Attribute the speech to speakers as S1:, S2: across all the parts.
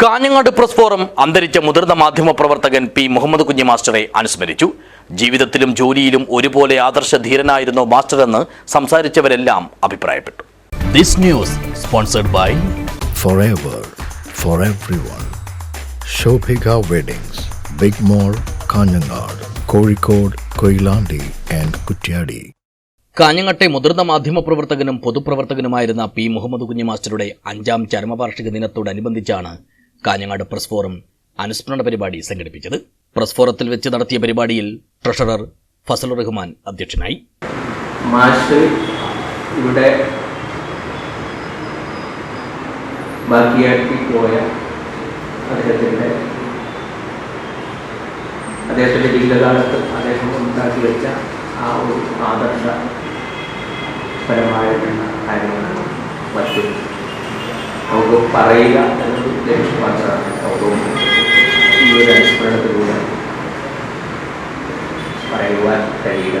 S1: Kanhangad press forum അന്തരിച്ച മുതിർന്ന മാധ്യമ പ്രവർത്തകൻ പി മുഹമ്മദ് കുഞ്ഞി മാസ്റ്ററെ അനുസ്മരിച്ചു. ജീവിതത്തിലും ജോലിയിലും ഒരുപോലെ ആദർശധീരനായിരുന്നു മാസ്റ്ററെന്ന് സംസാരിച്ചവരെല്ലാം അഭിപ്രായപ്പെട്ടു. This news sponsored by
S2: for for everyone. Shobhika Weddings, Big mall Kanhangad Kozhikode Koilandi and Kuttiadi
S1: കാഞ്ഞങ്ങട്ടെ മുതിർന്ന മാധ്യമ പ്രവർത്തകനും പൊതുപ്രവർത്തകനുമായിരുന്ന പി മുഹമ്മദ് കുഞ്ഞി മാസ്റ്ററുടെ അഞ്ചാം ചരമവാർഷിക ദിനത്തോടനുബന്ധിച്ചാണ് കാഞ്ഞങ്ങാട് പ്രസ് ഫോറം അനുസ്മരണ പരിപാടി സംഘടിപ്പിച്ചത് പ്രസ് ഫോറത്തിൽ വെച്ച് നടത്തിയ പരിപാടിയിൽ ട്രഷറർ ഫസലുർ റഹ്മാൻ അധ്യക്ഷനായി.
S3: മാഷ് ഇവിടെ ബാക്കിയാക്കി പോയ അദ്ദേഹത്തിന്റെ അദ്ദേഹത്തിന്റെ ജീവിതകാലത്ത് അദ്ദേഹം ഉണ്ടാക്കി വെച്ച ആ ഒരു ആദർശപരമായിട്ടുള്ള കാര്യങ്ങളാണ് മറ്റും നമുക്ക് പറയുക എന്നൊരു ലക്ഷ്യം മാത്രമാണ് നമുക്ക് ഈ ഒരു അനുസ്മരണത്തിലൂടെ പറയുവാൻ കഴിയുക.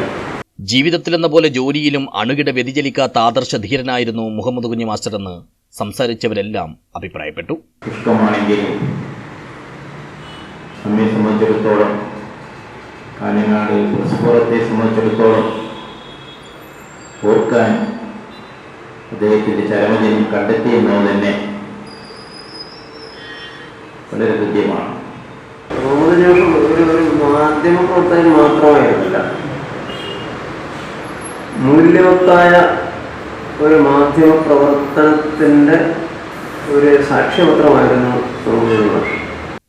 S1: ജീവിതത്തിലെന്ന പോലെ ജോലിയിലും അണുകിട വ്യതിചലിക്കാത്ത ആദർശധീരനായിരുന്നു മുഹമ്മദ് കുഞ്ഞി മാസ്റ്ററെന്ന് സംസാരിച്ചവരെല്ലാം അഭിപ്രായപ്പെട്ടു.
S4: ഇഷ്ടമാണെങ്കിലും നമ്മെ സംബന്ധിച്ചിടത്തോളം കാഞ്ഞങ്ങാട് പ്രസ്ഫോറത്തെ സംബന്ധിച്ചിടത്തോളം ഓർക്കാൻ അദ്ദേഹത്തിന്റെ ചരമദിനം കണ്ടെത്തി എന്നത് തന്നെ വളരെ കൃത്യമാണ്.
S5: ഒരു ഒരു മാധ്യമ പ്രവർത്തകൻ മാത്രമായിരുന്നില്ല. മൂല്യവത്തായ ഒരു മാധ്യമ പ്രവർത്തനത്തിന്റെ ഒരു സാക്ഷ്യപത്രമായിരുന്നു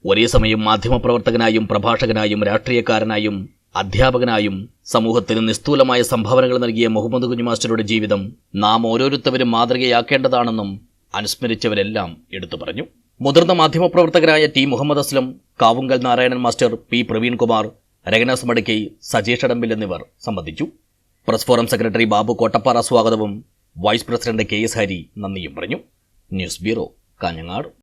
S1: ഒരേ സമയം മാധ്യമപ്രവർത്തകനായും പ്രഭാഷകനായും രാഷ്ട്രീയക്കാരനായും അധ്യാപകനായും സമൂഹത്തിന് നിസ്തൂലമായ സംഭാവനകൾ നൽകിയ മുഹമ്മദ് കുഞ്ഞു മാസ്റ്ററുടെ ജീവിതം നാം ഓരോരുത്തരും മാതൃകയാക്കേണ്ടതാണെന്നും അനുസ്മരിച്ചവരെല്ലാം എടുത്തു പറഞ്ഞു. മുതിർന്ന മാധ്യമപ്രവർത്തകരായ T Muhammad Aslam Kavungal Narayanan master P Praveenkumar രഗനാസ് മടക്കി സജേഷ് അടമ്പിൽ എന്നിവർ സംബന്ധിച്ചു. Press forum secretary Babu Kottappara സ്വാഗതവും vice president K S Hari നന്ദിയും പറഞ്ഞു. News bureau Kanhangad.